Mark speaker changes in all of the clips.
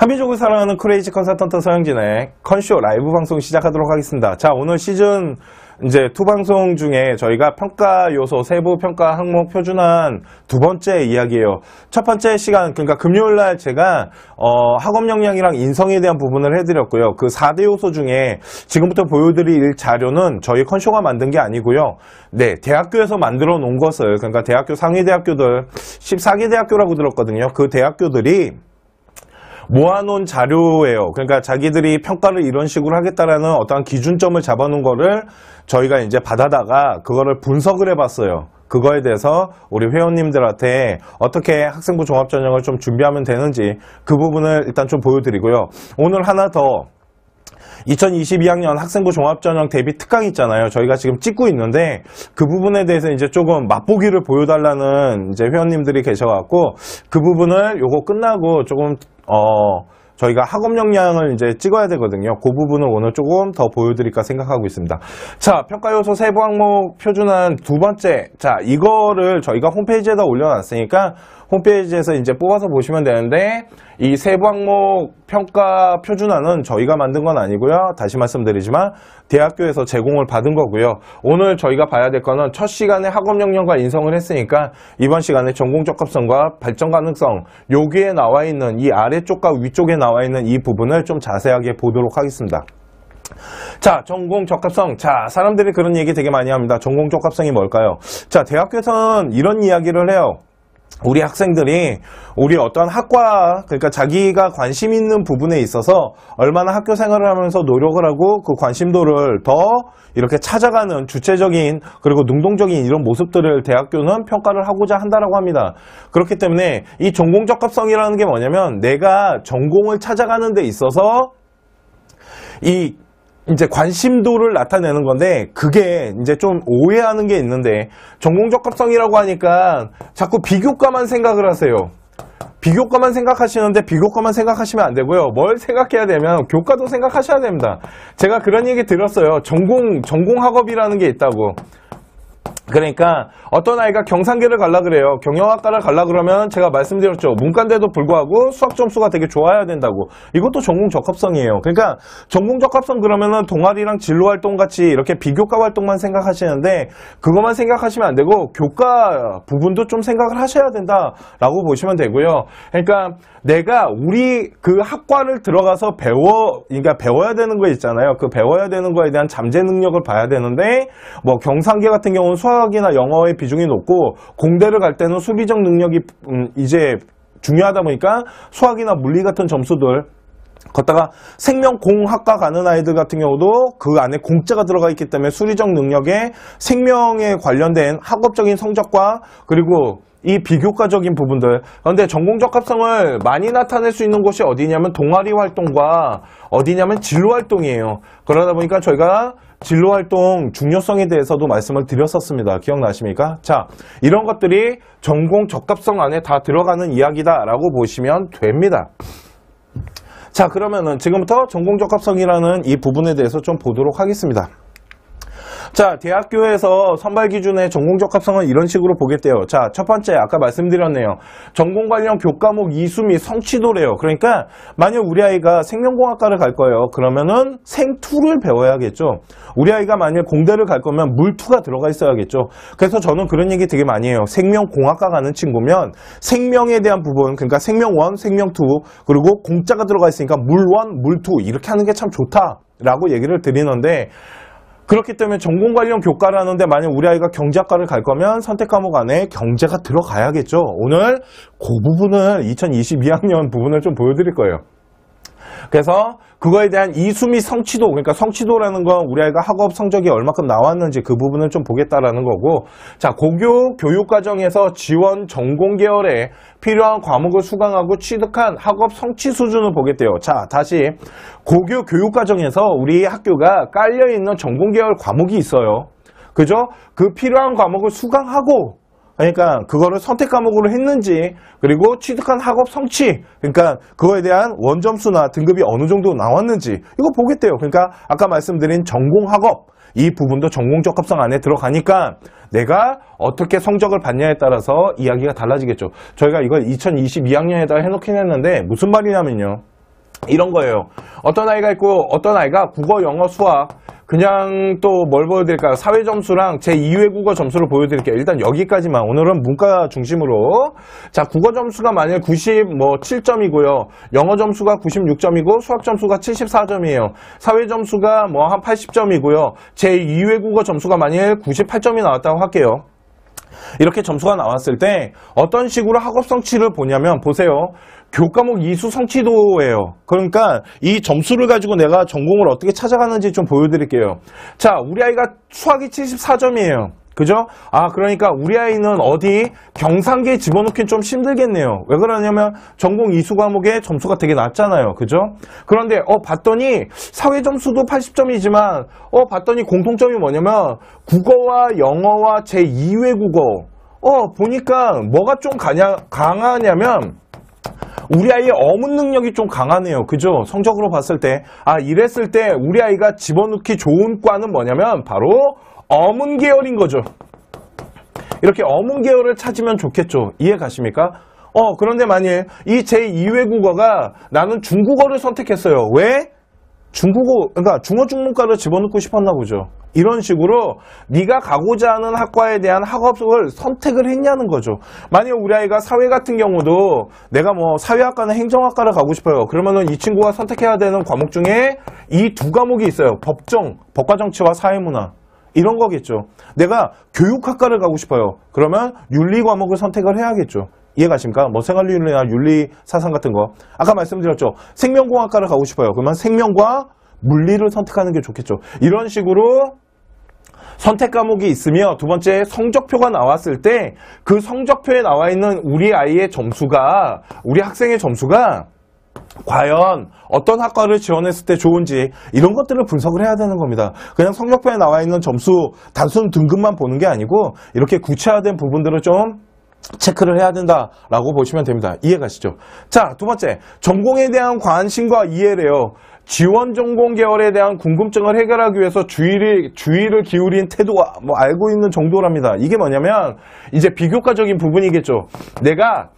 Speaker 1: 한민족을 사랑하는 크레이지 컨설턴트 서영진의 컨쇼 라이브 방송 시작하도록 하겠습니다. 자, 오늘 시즌 이제 투 방송 중에 저희가 평가 요소 세부 평가 항목 표준한 두 번째 이야기예요. 첫 번째 시간 그러니까 금요일 날 제가 어, 학업 역량이랑 인성에 대한 부분을 해드렸고요. 그 4대 요소 중에 지금부터 보여드릴 자료는 저희 컨쇼가 만든 게 아니고요. 네, 대학교에서 만들어 놓은 것을 그러니까 대학교 상위 대학교들 14개 대학교라고 들었거든요. 그 대학교들이 모아놓은 자료예요. 그러니까 자기들이 평가를 이런 식으로 하겠다라는 어떠한 기준점을 잡아놓은 거를 저희가 이제 받아다가 그거를 분석을 해봤어요. 그거에 대해서 우리 회원님들한테 어떻게 학생부 종합전형을 좀 준비하면 되는지 그 부분을 일단 좀 보여드리고요. 오늘 하나 더 2022학년 학생부 종합전형 대비 특강 있잖아요. 저희가 지금 찍고 있는데 그 부분에 대해서 이제 조금 맛보기를 보여달라는 이제 회원님들이 계셔갖고 그 부분을 요거 끝나고 조금 어 저희가 학업 역량을 이제 찍어야 되거든요. 그 부분을 오늘 조금 더 보여드릴까 생각하고 있습니다. 자, 평가 요소 세부 항목 표준한 두 번째. 자, 이거를 저희가 홈페이지에다 올려놨으니까 홈페이지에서 이제 뽑아서 보시면 되는데 이 세부 항목 평가 표준화는 저희가 만든 건 아니고요. 다시 말씀드리지만 대학교에서 제공을 받은 거고요. 오늘 저희가 봐야 될 거는 첫 시간에 학업 역량과 인성을 했으니까 이번 시간에 전공 적합성과 발전 가능성 여기에 나와 있는 이 아래쪽과 위쪽에 나와 있는 이 부분을 좀 자세하게 보도록 하겠습니다. 자, 전공 적합성. 자, 사람들이 그런 얘기 되게 많이 합니다. 전공 적합성이 뭘까요? 자, 대학교에서는 이런 이야기를 해요. 우리 학생들이 우리 어떤 학과 그러니까 자기가 관심 있는 부분에 있어서 얼마나 학교 생활을 하면서 노력을 하고 그 관심도를 더 이렇게 찾아가는 주체적인 그리고 능동적인 이런 모습들을 대학교는 평가를 하고자 한다라고 합니다. 그렇기 때문에 이 전공 적합성이라는 게 뭐냐면 내가 전공을 찾아가는 데 있어서 이 이제 관심도를 나타내는 건데 그게 이제 좀 오해하는 게 있는데 전공 적합성이라고 하니까 자꾸 비교과만 생각을 하세요. 비교과만 생각하시는데 비교과만 생각하시면 안 되고요. 뭘 생각해야 되면 교과도 생각하셔야 됩니다. 제가 그런 얘기 들었어요. 전공 전공 학업이라는 게 있다고. 그러니까 어떤 아이가 경상계를 갈라 그래요. 경영학과를 갈라 그러면 제가 말씀드렸죠. 문과인데도 불구하고 수학 점수가 되게 좋아야 된다고. 이것도 전공 적합성이에요. 그러니까 전공 적합성 그러면은 동아리랑 진로 활동 같이 이렇게 비교과 활동만 생각하시는데 그것만 생각하시면 안 되고 교과 부분도 좀 생각을 하셔야 된다라고 보시면 되고요. 그러니까 내가 우리 그 학과를 들어가서 배워 그러니까 배워야 되는 거 있잖아요. 그 배워야 되는 거에 대한 잠재 능력을 봐야 되는데 뭐 경상계 같은 경우는 수학 이나 영어의 비중이 높고 공대를 갈 때는 수비적 능력이 음, 이제 중요하다 보니까 수학이나 물리 같은 점수들 걷다가 생명공학과 가는 아이들 같은 경우도 그 안에 공짜가 들어가 있기 때문에 수리적 능력에 생명에 관련된 학업적인 성적과 그리고 이 비교과적인 부분들. 그런데 전공적 합성을 많이 나타낼 수 있는 곳이 어디냐면 동아리 활동과 어디냐면 진로 활동이에요. 그러다 보니까 저희가 진로 활동 중요성에 대해서도 말씀을 드렸었습니다. 기억나십니까? 자 이런 것들이 전공 적합성 안에 다 들어가는 이야기다 라고 보시면 됩니다. 자 그러면은 지금부터 전공 적합성이라는 이 부분에 대해서 좀 보도록 하겠습니다 자, 대학교에서 선발 기준의 전공 적합성은 이런 식으로 보겠대요. 자, 첫 번째 아까 말씀드렸네요. 전공 관련 교과목 이수 및 성취도래요. 그러니까 만약 우리 아이가 생명공학과를 갈 거예요. 그러면은 생투를 배워야겠죠. 우리 아이가 만약 공대를 갈 거면 물투가 들어가 있어야겠죠. 그래서 저는 그런 얘기 되게 많이 해요. 생명공학과 가는 친구면 생명에 대한 부분, 그러니까 생명원, 생명투, 그리고 공짜가 들어가 있으니까 물원, 물투 이렇게 하는 게 참 좋다라고 얘기를 드리는데 그렇기 때문에 전공 관련 교과라는데 만약 우리 아이가 경제학과를 갈 거면 선택 과목 안에 경제가 들어가야겠죠. 오늘 그 부분을 2022학년 부분을 좀 보여드릴 거예요. 그래서 그거에 대한 이수 및 성취도 그러니까 성취도라는 건 우리 아이가 학업 성적이 얼마큼 나왔는지 그 부분을 좀 보겠다라는 거고 자 고교 교육 과정에서 지원 전공 계열에 필요한 과목을 수강하고 취득한 학업 성취 수준을 보겠대요. 자 다시 고교 교육 과정에서 우리 학교가 깔려 있는 전공 계열 과목이 있어요. 그죠? 그 필요한 과목을 수강하고 그러니까 그거를 선택 과목으로 했는지 그리고 취득한 학업 성취 그러니까 그거에 대한 원점수나 등급이 어느 정도 나왔는지 이거 보겠대요. 그러니까 아까 말씀드린 전공 학업 이 부분도 전공 적 합성 안에 들어가니까 내가 어떻게 성적을 받냐에 따라서 이야기가 달라지겠죠. 저희가 이걸 2022학년에다 해놓긴 했는데 무슨 말이냐면요. 이런 거예요. 어떤 아이가 있고 어떤 아이가 국어, 영어, 수학 그냥 또 뭘 보여드릴까요? 사회 점수랑 제 2외 국어 점수를 보여드릴게요. 일단 여기까지만 오늘은 문과 중심으로 자 국어 점수가 만약 97점이고요. 영어 점수가 96점이고 수학 점수가 74점이에요. 사회 점수가 뭐 한 80점이고요. 제 2외 국어 점수가 만약 98점이 나왔다고 할게요. 이렇게 점수가 나왔을 때 어떤 식으로 학업 성취를 보냐면 보세요. 교과목 이수 성취도예요. 그러니까 이 점수를 가지고 내가 전공을 어떻게 찾아가는지 좀 보여드릴게요. 자, 우리 아이가 수학이 74점이에요. 그죠? 아, 그러니까 우리 아이는 어디 경상계에 집어넣긴 좀 힘들겠네요. 왜 그러냐면 전공 이수 과목에 점수가 되게 낮잖아요. 그죠? 그런데 어 봤더니 사회 점수도 80점이지만 어 봤더니 공통점이 뭐냐면 국어와 영어와 제 2외 국어 어 보니까 뭐가 좀 가냐, 강하냐면 우리 아이의 어문 능력이 좀 강하네요. 그죠? 성적으로 봤을 때. 아, 이랬을 때 우리 아이가 집어넣기 좋은 과는 뭐냐면 바로 어문 계열인 거죠. 이렇게 어문 계열을 찾으면 좋겠죠. 이해 가십니까? 어, 그런데 만일 이 제 2외 국어가 나는 중국어를 선택했어요. 왜? 중국어, 그러니까 중어 중문과를 집어넣고 싶었나 보죠. 이런 식으로 네가 가고자 하는 학과에 대한 학업을 선택을 했냐는 거죠. 만약 우리 아이가 사회 같은 경우도 내가 뭐 사회학과나 행정학과를 가고 싶어요. 그러면은 이 친구가 선택해야 되는 과목 중에 이 두 과목이 있어요. 법정, 법과정치와 사회문화. 이런 거겠죠. 내가 교육학과를 가고 싶어요. 그러면 윤리 과목을 선택을 해야겠죠. 이해가십니까? 뭐 생활윤리나 윤리 사상 같은 거. 아까 말씀드렸죠. 생명공학과를 가고 싶어요. 그러면 생명과 물리를 선택하는 게 좋겠죠. 이런 식으로 선택 과목이 있으며 두 번째 성적표가 나왔을 때 그 성적표에 나와 있는 우리 아이의 점수가 우리 학생의 점수가 과연 어떤 학과를 지원했을 때 좋은지 이런 것들을 분석을 해야 되는 겁니다. 그냥 성적표에 나와 있는 점수 단순 등급만 보는 게 아니고 이렇게 구체화된 부분들을 좀 체크를 해야 된다라고 보시면 됩니다. 이해 가시죠? 자, 두 번째, 전공에 대한 관심과 이해래요. 지원 전공 계열에 대한 궁금증을 해결하기 위해서 주의를, 주의를 기울인 태도가 뭐 알고 있는 정도랍니다. 이게 뭐냐면, 이제 비교과적인 부분이겠죠. 내가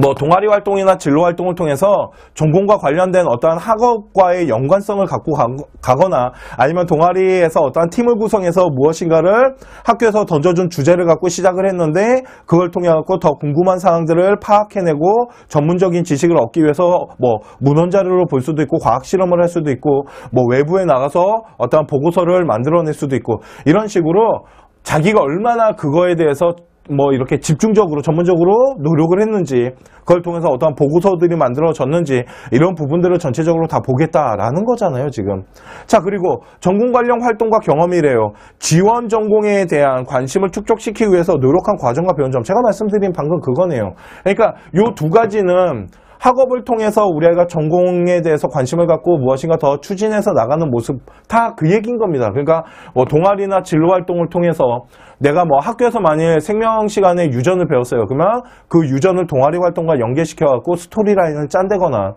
Speaker 1: 뭐 동아리 활동이나 진로 활동을 통해서 전공과 관련된 어떠한 학업과의 연관성을 갖고 가, 거나 아니면 동아리에서 어떠한 팀을 구성해서 무엇인가를 학교에서 던져준 주제를 갖고 시작을 했는데 그걸 통해 갖고 더 궁금한 사항들을 파악해내고 전문적인 지식을 얻기 위해서 뭐 문헌 자료를 볼 수도 있고 과학 실험을 할 수도 있고 뭐 외부에 나가서 어떠한 보고서를 만들어낼 수도 있고 이런 식으로 자기가 얼마나 그거에 대해서 뭐 이렇게 집중적으로 전문적으로 노력을 했는지 그걸 통해서 어떠한 보고서들이 만들어졌는지 이런 부분들을 전체적으로 다 보겠다라는 거잖아요 지금. 자 그리고 전공 관련 활동과 경험이래요. 지원 전공에 대한 관심을 축적시키기 위해서 노력한 과정과 배운 점. 제가 말씀드린 방금 그거네요. 그러니까 요 두 가지는 학업을 통해서 우리 아이가 전공에 대해서 관심을 갖고 무엇인가 더 추진해서 나가는 모습 다 그 얘기인 겁니다. 그러니까 뭐 동아리나 진로 활동을 통해서 내가 뭐 학교에서 만일 생명 시간에 유전을 배웠어요. 그러면 그 유전을 동아리 활동과 연계시켜 갖고 스토리라인을 짠대거나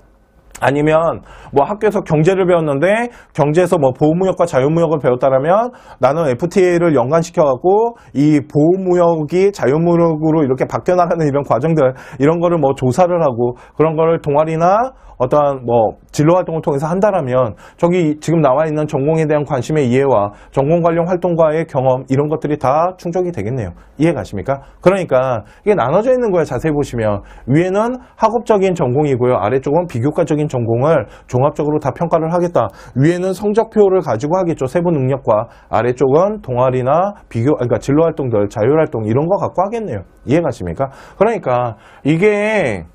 Speaker 1: 아니면 뭐 학교에서 경제를 배웠는데 경제에서 뭐 보호무역과 자유무역을 배웠다라면 나는 FTA를 연관시켜 갖고 이 보호무역이 자유무역으로 이렇게 바뀌어 나가는 이런 과정들 이런 거를 뭐 조사를 하고 그런 거를 동아리나 어떠한 뭐 진로 활동을 통해서 한다라면 저기 지금 나와 있는 전공에 대한 관심의 이해와 전공 관련 활동과의 경험 이런 것들이 다 충족이 되겠네요. 이해 가십니까? 그러니까 이게 나눠져 있는 거예요. 자세히 보시면 위에는 학업적인 전공이고요. 아래쪽은 비교과 적인 전공을 종합적으로 다 평가를 하겠다. 위에는 성적표를 가지고 하겠죠. 세부 능력과 아래쪽은 동아리나 비교 그러니까 진로 활동들, 자율 활동 이런 거 갖고 하겠네요. 이해 가십니까? 그러니까 이게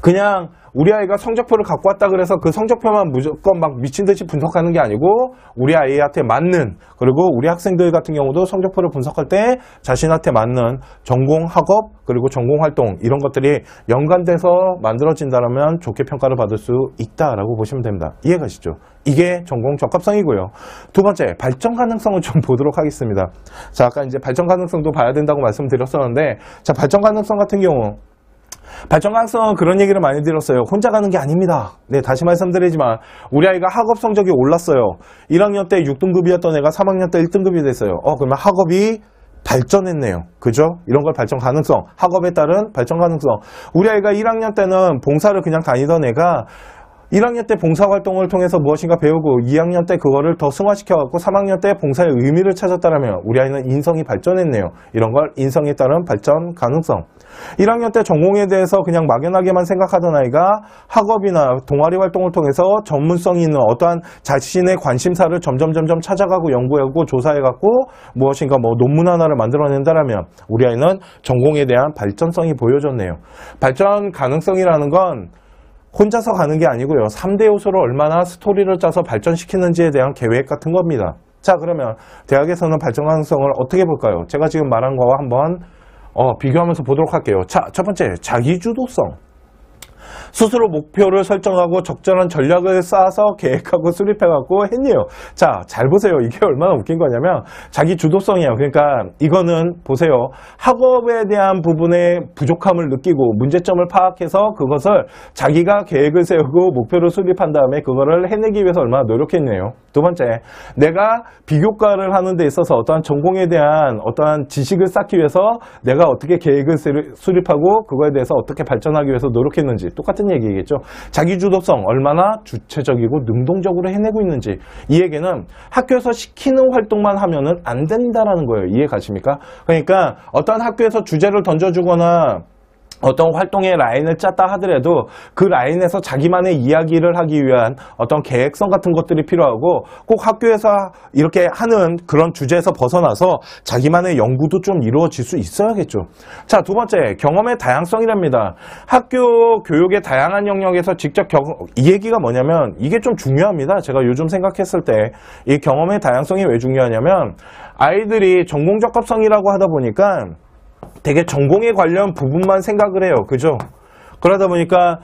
Speaker 1: 그냥 우리 아이가 성적표를 갖고 왔다 그래서 그 성적표만 무조건 막 미친 듯이 분석하는 게 아니고 우리 아이한테 맞는 그리고 우리 학생들 같은 경우도 성적표를 분석할 때 자신한테 맞는 전공 학업 그리고 전공 활동 이런 것들이 연관돼서 만들어진다면 좋게 평가를 받을 수 있다라고 보시면 됩니다. 이해가시죠? 이게 전공 적합성이고요. 두 번째 발전 가능성을 좀 보도록 하겠습니다. 자 아까 이제 발전 가능성도 봐야 된다고 말씀드렸었는데 자 발전 가능성 같은 경우 발전 가능성은 그런 얘기를 많이 들었어요. 혼자 가는 게 아닙니다. 네, 다시 말씀드리지만 우리 아이가 학업 성적이 올랐어요. 1학년 때 6등급이었던 애가 3학년 때 1등급이 됐어요. 어, 그러면 학업이 발전했네요. 그죠? 이런 걸 발전 가능성, 학업에 따른 발전 가능성. 우리 아이가 1학년 때는 봉사를 그냥 다니던 애가 1학년 때 봉사활동을 통해서 무엇인가 배우고 2학년 때 그거를 더 승화시켜갖고 3학년 때 봉사의 의미를 찾았다면 우리 아이는 인성이 발전했네요. 이런 걸 인성에 따른 발전 가능성. 1학년 때 전공에 대해서 그냥 막연하게만 생각하던 아이가 학업이나 동아리 활동을 통해서 전문성이 있는 어떠한 자신의 관심사를 점점 점점 찾아가고 연구하고 조사해갖고 무엇인가 뭐 논문 하나를 만들어낸다면 우리 아이는 전공에 대한 발전성이 보여졌네요. 발전 가능성이라는 건 혼자서 가는 게 아니고요. 3대 요소로 얼마나 스토리를 짜서 발전시키는지에 대한 계획 같은 겁니다. 자, 그러면 대학에서는 발전 가능성을 어떻게 볼까요? 제가 지금 말한 거와 한번 어, 비교하면서 보도록 할게요. 자, 첫 번째, 자기주도성. 스스로 목표를 설정하고 적절한 전략을 쌓아서 계획하고 수립해갖고 했네요. 자, 잘 보세요. 이게 얼마나 웃긴 거냐면 자기 주도성이에요. 그러니까 이거는 보세요. 학업에 대한 부분의 부족함을 느끼고 문제점을 파악해서 그것을 자기가 계획을 세우고 목표를 수립한 다음에 그거를 해내기 위해서 얼마나 노력했네요. 두 번째, 내가 비교과를 하는 데 있어서 어떠한 전공에 대한 어떠한 지식을 쌓기 위해서 내가 어떻게 계획을 수립하고 그거에 대해서 어떻게 발전하기 위해서 노력했는지 똑같은 얘기겠죠. 자기 주도성 얼마나 주체적이고 능동적으로 해내고 있는지 이 얘기는 학교에서 시키는 활동만 하면은 안 된다라는 거예요. 이해 가십니까? 그러니까 어떤 학교에서 주제를 던져주거나 어떤 활동의 라인을 짰다 하더라도 그 라인에서 자기만의 이야기를 하기 위한 어떤 계획성 같은 것들이 필요하고 꼭 학교에서 이렇게 하는 그런 주제에서 벗어나서 자기만의 연구도 좀 이루어질 수 있어야겠죠. 자, 두 번째, 경험의 다양성이랍니다. 학교 교육의 다양한 영역에서 직접 경험, 이 얘기가 뭐냐면 이게 좀 중요합니다. 제가 요즘 생각했을 때 이 경험의 다양성이 왜 중요하냐면 아이들이 전공 적합성이라고 하다 보니까 되게 전공에 관련 부분만 생각을 해요. 그죠? 그러다 보니까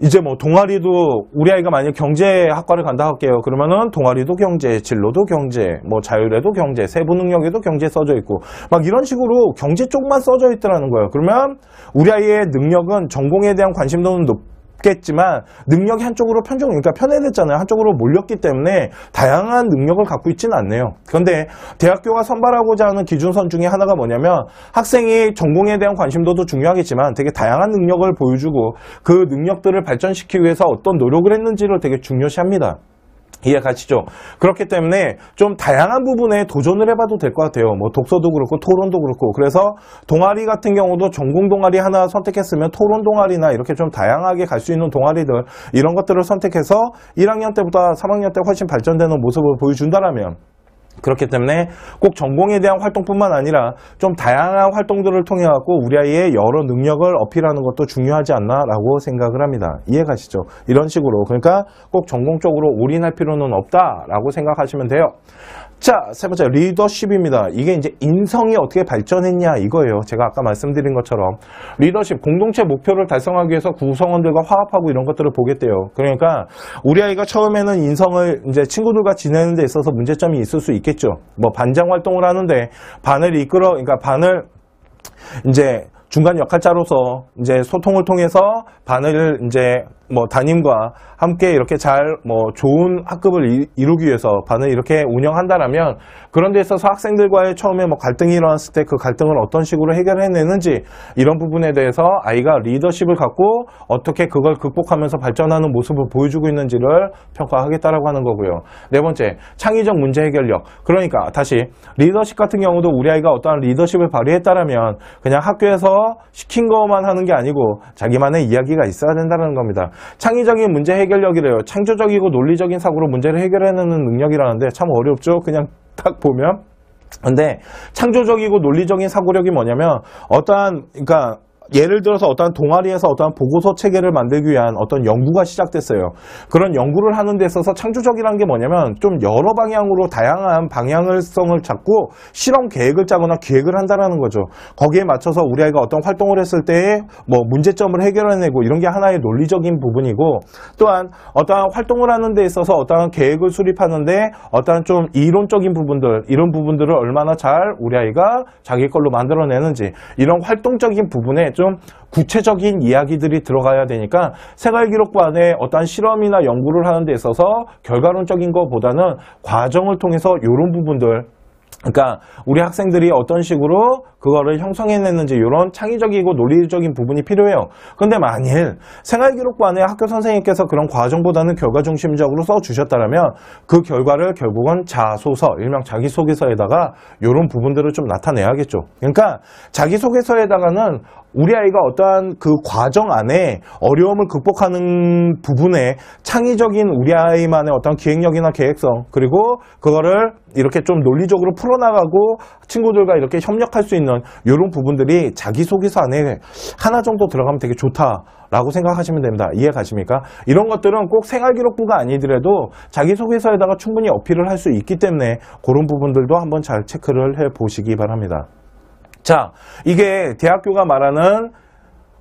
Speaker 1: 이제 뭐 동아리도 우리 아이가 만약 경제학과를 간다 할게요. 그러면은 동아리도 경제, 진로도 경제, 뭐 자율에도 경제, 세부 능력에도 경제 써져 있고 막 이런 식으로 경제 쪽만 써져 있더라는 거예요. 그러면 우리 아이의 능력은 전공에 대한 관심도는 높 겠지만 능력이 한쪽으로 편중 그러니까 편애됐잖아요. 한쪽으로 몰렸기 때문에 다양한 능력을 갖고 있지는 않네요. 그런데 대학교가 선발하고자 하는 기준선 중에 하나가 뭐냐면 학생이 전공에 대한 관심도도 중요하겠지만 되게 다양한 능력을 보여주고 그 능력들을 발전시키기 위해서 어떤 노력을 했는지를 되게 중요시합니다. 이해 가시죠? 그렇기 때문에 좀 다양한 부분에 도전을 해봐도 될 것 같아요. 뭐 독서도 그렇고 토론도 그렇고 그래서 동아리 같은 경우도 전공 동아리 하나 선택했으면 토론 동아리나 이렇게 좀 다양하게 갈 수 있는 동아리들 이런 것들을 선택해서 1학년 때보다 3학년 때 훨씬 발전되는 모습을 보여준다라면 그렇기 때문에 꼭 전공에 대한 활동뿐만 아니라 좀 다양한 활동들을 통해 갖고 우리 아이의 여러 능력을 어필하는 것도 중요하지 않나라고 생각을 합니다. 이해 가시죠? 이런 식으로 그러니까 꼭 전공 적으로 올인할 필요는 없다라고 생각하시면 돼요. 자, 세 번째 리더십입니다. 이게 이제 인성이 어떻게 발전했냐 이거예요. 제가 아까 말씀드린 것처럼 리더십 공동체 목표를 달성하기 위해서 구성원들과 화합하고 이런 것들을 보겠대요. 그러니까 우리 아이가 처음에는 인성을 이제 친구들과 지내는 데 있어서 문제점이 있을 수 있겠죠. 뭐 반장 활동을 하는데 반을 이끌어 그러니까 반을 이제 중간 역할자로서 이제 소통을 통해서 반을 이제 뭐 담임과 함께 이렇게 잘 뭐 좋은 학급을 이루기 위해서 반을 이렇게 운영한다라면 그런 데 있어서 학생들과의 처음에 뭐 갈등이 일어났을 때 그 갈등을 어떤 식으로 해결해내는지 이런 부분에 대해서 아이가 리더십을 갖고 어떻게 그걸 극복하면서 발전하는 모습을 보여주고 있는지를 평가하겠다라고 하는 거고요. 네 번째, 창의적 문제 해결력. 그러니까 다시 리더십 같은 경우도 우리 아이가 어떠한 리더십을 발휘했다라면 그냥 학교에서 시킨 것만 하는 게 아니고 자기만의 이야기가 있어야 된다는 겁니다. 창의적인 문제 해결력이래요. 창조적이고 논리적인 사고로 문제를 해결해내는 능력이라는데 참 어렵죠. 그냥 딱 보면. 근데 창조적이고 논리적인 사고력이 뭐냐면 어떠한 그러니까 예를 들어서 어떤 동아리에서 어떤 보고서 체계를 만들기 위한 어떤 연구가 시작됐어요. 그런 연구를 하는 데 있어서 창조적이라는 게 뭐냐면 좀 여러 방향으로 다양한 방향성을 잡고 실험 계획을 짜거나 기획을 한다는 거죠. 거기에 맞춰서 우리 아이가 어떤 활동을 했을 때뭐 문제점을 해결해내고 이런 게 하나의 논리적인 부분이고 또한 어떠한 활동을 하는 데 있어서 어떠한 계획을 수립하는데 어떠한 좀 이론적인 부분들 이런 부분들을 얼마나 잘 우리 아이가 자기 걸로 만들어내는지 이런 활동적인 부분에 좀 구체적인 이야기들이 들어가야 되니까 생활기록반에 어떤 실험이나 연구를 하는 데 있어서 결과론적인 것보다는 과정을 통해서 이런 부분들 그러니까 우리 학생들이 어떤 식으로 그거를 형성해냈는지 이런 창의적이고 논리적인 부분이 필요해요. 근데 만일 생활기록부 안에 학교 선생님께서 그런 과정보다는 결과 중심적으로 써주셨다면 그 결과를 결국은 자소서, 일명 자기소개서에다가 이런 부분들을 좀 나타내야겠죠. 그러니까 자기소개서에다가는 우리 아이가 어떠한 그 과정 안에 어려움을 극복하는 부분에 창의적인 우리 아이만의 어떤 기획력이나 계획성 그리고 그거를 이렇게 좀 논리적으로 풀어나가고 친구들과 이렇게 협력할 수 있는 이런 부분들이 자기소개서 안에 하나 정도 들어가면 되게 좋다라고 생각하시면 됩니다. 이해 가십니까? 이런 것들은 꼭 생활기록부가 아니더라도 자기소개서에다가 충분히 어필을 할 수 있기 때문에 그런 부분들도 한번 잘 체크를 해 보시기 바랍니다. 자, 이게 대학교가 말하는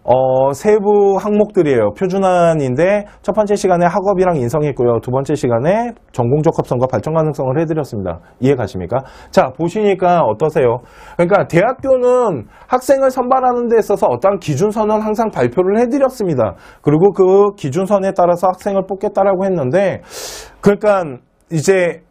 Speaker 1: 어, 세부 항목들이에요. 표준안인데 첫 번째 시간에 학업이랑 인성했고요. 두 번째 시간에 전공 적합성과 발전 가능성을 해드렸습니다. 이해 가십니까? 자, 보시니까 어떠세요? 그러니까 대학교는 학생을 선발하는 데 있어서 어떠한 기준선은 항상 발표를 해드렸습니다. 그리고 그 기준선에 따라서 학생을 뽑겠다라고 했는데 그러니까 이제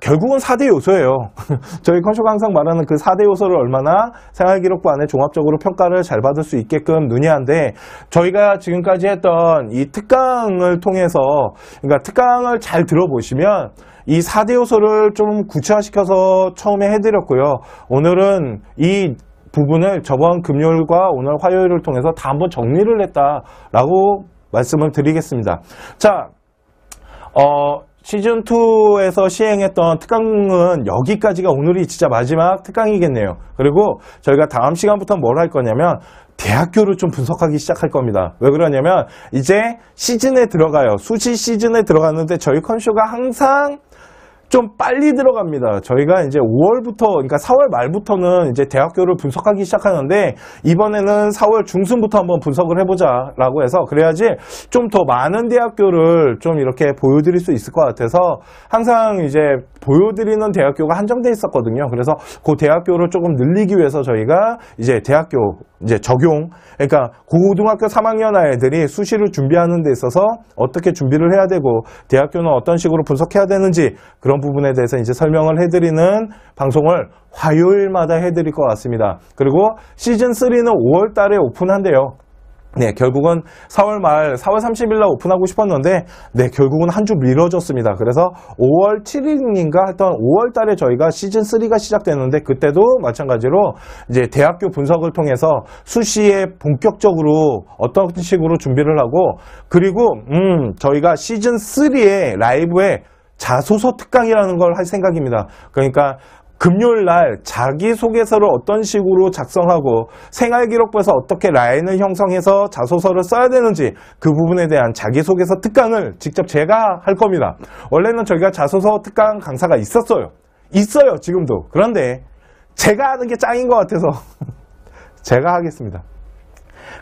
Speaker 1: 결국은 4대 요소예요. 저희 컨쇼가 항상 말하는 그 4대 요소를 얼마나 생활기록부 안에 종합적으로 평가를 잘 받을 수 있게끔 누냐인데 저희가 지금까지 했던 이 특강을 통해서 그러니까 특강을 잘 들어보시면 이 4대 요소를 좀 구체화시켜서 처음에 해드렸고요. 오늘은 이 부분을 저번 금요일과 오늘 화요일을 통해서 다 한번 정리를 했다라고 말씀을 드리겠습니다. 자, 어, 시즌2에서 시행했던 특강은 여기까지가 오늘이 진짜 마지막 특강이겠네요. 그리고 저희가 다음 시간부터 뭘 할 거냐면 대학교를 좀 분석하기 시작할 겁니다. 왜 그러냐면 이제 시즌에 들어가요. 수시 시즌에 들어갔는데 저희 컨쇼가 항상 좀 빨리 들어갑니다. 저희가 이제 5월부터, 그러니까 4월 말부터는 이제 대학교를 분석하기 시작하는데, 이번에는 4월 중순부터 한번 분석을 해보자라고 해서, 그래야지 좀 더 많은 대학교를 좀 이렇게 보여드릴 수 있을 것 같아서, 항상 이제 보여드리는 대학교가 한정돼 있었거든요. 그래서 그 대학교를 조금 늘리기 위해서 저희가 이제 대학교 이제 적용, 그러니까 고등학교 3학년 아이들이 수시를 준비하는 데 있어서 어떻게 준비를 해야 되고 대학교는 어떤 식으로 분석해야 되는지 그런 부분에 대해서 이제 설명을 해드리는 방송을 화요일마다 해드릴 것 같습니다. 그리고 시즌 3는 5월 달에 오픈한대요. 네, 결국은 4월 말, 4월 30일 날 오픈하고 싶었는데, 네, 결국은 한 주 미뤄졌습니다. 그래서 5월 7일인가 했던 5월 달에 저희가 시즌 3가 시작되는데, 그때도 마찬가지로 이제 대학교 분석을 통해서 수시에 본격적으로 어떤 식으로 준비를 하고, 그리고, 음, 저희가 시즌 3의 라이브에 자소서 특강이라는 걸 할 생각입니다. 그러니까 금요일 날 자기소개서를 어떤 식으로 작성하고 생활기록부에서 어떻게 라인을 형성해서 자소서를 써야 되는지 그 부분에 대한 자기소개서 특강을 직접 제가 할 겁니다. 원래는 저희가 자소서 특강 강사가 있었어요. 있어요, 지금도. 그런데 제가 하는 게 짱인 것 같아서 제가 하겠습니다.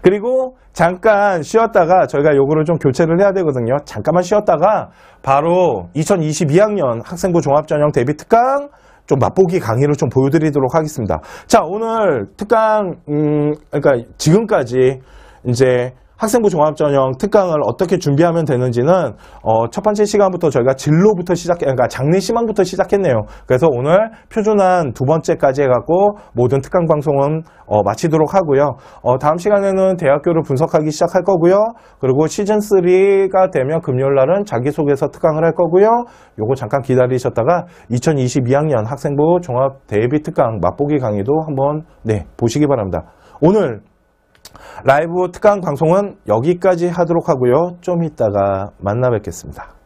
Speaker 1: 그리고 잠깐 쉬었다가 저희가 요거를 좀 교체를 해야 되거든요. 잠깐만 쉬었다가 바로 2022학년 학생부 종합전형 대비 특강 좀 맛보기 강의를 좀 보여드리도록 하겠습니다. 자, 오늘 특강, 음, 그러니까 지금까지 이제 학생부 종합전형 특강을 어떻게 준비하면 되는지는 어, 첫 번째 시간부터 저희가 진로부터 시작, 그러니까 장례 희망부터 시작했네요. 그래서 오늘 표준안 두 번째까지 해갖고 모든 특강 방송은 어, 마치도록 하고요. 어, 다음 시간에는 대학교를 분석하기 시작할 거고요. 그리고 시즌 3가 되면 금요일 날은 자기소개서 특강을 할 거고요. 요거 잠깐 기다리셨다가 2022학년 학생부 종합 대비 특강 맛보기 강의도 한번 네 보시기 바랍니다. 오늘 라이브 특강 방송은 여기까지 하도록 하고요. 좀 이따가 만나 뵙겠습니다.